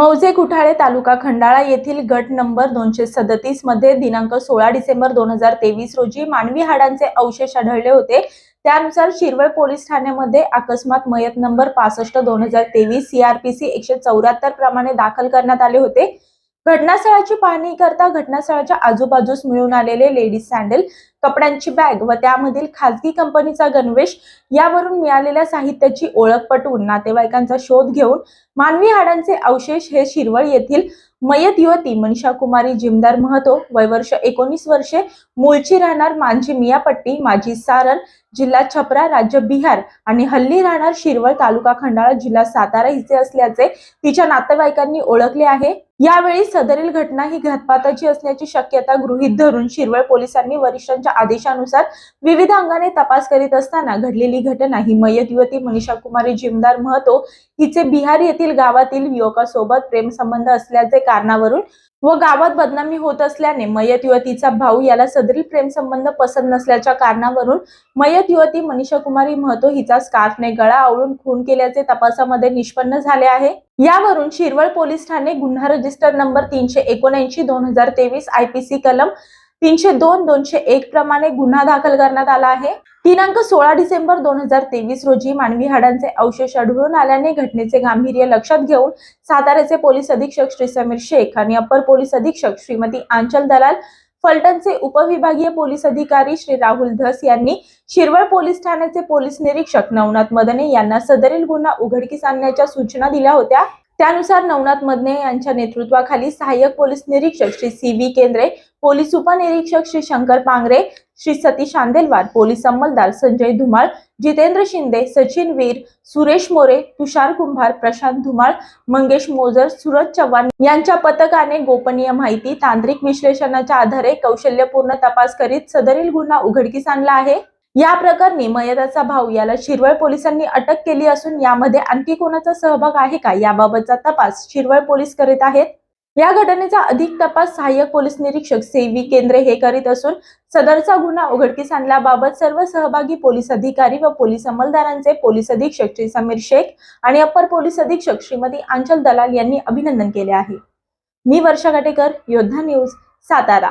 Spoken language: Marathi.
मौजे कुठाळे तालुका खंडाळा येथील गट नंबर दोनशे सदतीसमध्ये दिनांक सोळा डिसेंबर दोन हजार तेवीस रोजी मानवी हाडांचे अवशेष आढळले होते. त्यानुसार शिरवळ पोलीस ठाण्यामध्ये अकस्मात मयत नंबर पासष्ट दोन हजार तेवीस सीआरपीसी एकशे चौऱ्याहत्तर प्रमाणे दाखल करण्यात आले होते. घटनास्थळाची पाहणी करता घटनास्थळाच्या आजूबाजूस मिळून आलेले लेडीज सँडल कपड्यांची बॅग व त्यामधील खासगी कंपनीचा गणवेश यावरून मिळालेल्या साहित्याची ओळख पटवून नातेवाईकांचा शोध घेऊन मानवी हाडांचे अवशेष हे शिरवळ येथील मयत युवती मनीषा कुमारी जिमदार महतो वय वर्ष एकोणीस वर्षे मूळची राहणार मांझी मियापट्टी माजी सारण जिल्हा छपरा राज्य बिहार आणि हल्ली राहणार शिरवळ तालुका खंडाळा जिल्हा सातारा हिचे असल्याचे तिच्या नातेवाईकांनी ओळखले आहे. यावेळी सदरील घटना ही घातपाताची असण्याची शक्यता गृहीत धरून शिरवळ पोलिसांनी वरिष्ठांच्या आदेशानुसार विविध अंगाने तपास करीत असताना घडलेली घटना ही मयत युवती मनीषा कुमारी जिमदार महतो हिचे बिहार येथील गावातील युवकासोबत प्रेमसंबंध असल्याचे कारणावरून व गावात बदनामी होत असल्याने मयत युवतीचा भाऊ याला सदरील प्रेमसंबंध पसंत नसल्याच्या कारणावरून मयत युवती मनीषा कुमारी महतो हिचा स्कार्फने गळा आवळून खून केल्याचे तपासामध्ये निष्पन्न झाले आहे. यावरून शिरवळ पोलीस ठाणे गुन्हा रजिस्टर नंबर तीनशे एकोणऐंशी दोन हजार तेवीस आयपीसी कलम तीनशे दोन दोनशे एक प्रमाणे गुन्हा दाखल करण्यात आला आहे. दिनांक सोळा डिसेंबर दोन हजार तेवीस रोजी मानवी हाडांचे अवशेष आढळून आल्याने घटनेचे गांभीर्य लक्षात घेऊन साताऱ्याचे पोलीस अधीक्षक श्री समीर शेख आणि अप्पर पोलीस अधीक्षक श्रीमती आंचल दलाल फलटणचे उपविभागीय पोलीस अधिकारी श्री राहुल धस यांनी शिरवळ पोलीस ठाण्याचे पोलीस निरीक्षक नवनाथ मदने यांना सदरील गुन्हा उघडकीस आणण्याच्या सूचना दिल्या होत्या. त्यानुसार नवनाथ मदने यांच्या नेतृत्वाखाली सहाय्यक पोलीस निरीक्षक Shri C V Kendre police उपनिरीक्षक श्री शंकर पांगरे श्री सतीश आंदेलवार पोलीस अंमलदार संजय धुमाळ जितेंद्र शिंदे सचिन वीर सुरेश मोरे तुषार कुंभार प्रशांत धुमाळ मंगेश मोजर सुरज चव्हाण यांच्या पथकाने गोपनीय माहिती तांत्रिक विश्लेषणाच्या आधारे कौशल्यपूर्ण तपास करीत सदरील गुन्हा उघडकीस आणला आहे. या प्रकरणी मयताचा भाऊ याला शिरवळ पोलिसांनी अटक केली असून यामध्ये आणखी कोणाचा सहभाग आहे का? याबाबतचा तपास शिरवळ पोलीस करीत आहेत. या घटनेचा अधिक तपास सहाय्यक पोलीस निरीक्षक सेवी केंद्रे हे करीत असून सदरचा गुन्हा उघडकीस आणल्याबाबत सर्व सहभागी पोलीस अधिकारी व पोलीस अंमलदारांचे पोलीस अधीक्षक श्री समीर शेख आणि अप्पर पोलीस अधीक्षक श्रीमती आंचल दलाल यांनी अभिनंदन केले आहे. मी वर्षा गाटेकर योद्धा न्यूज सातारा.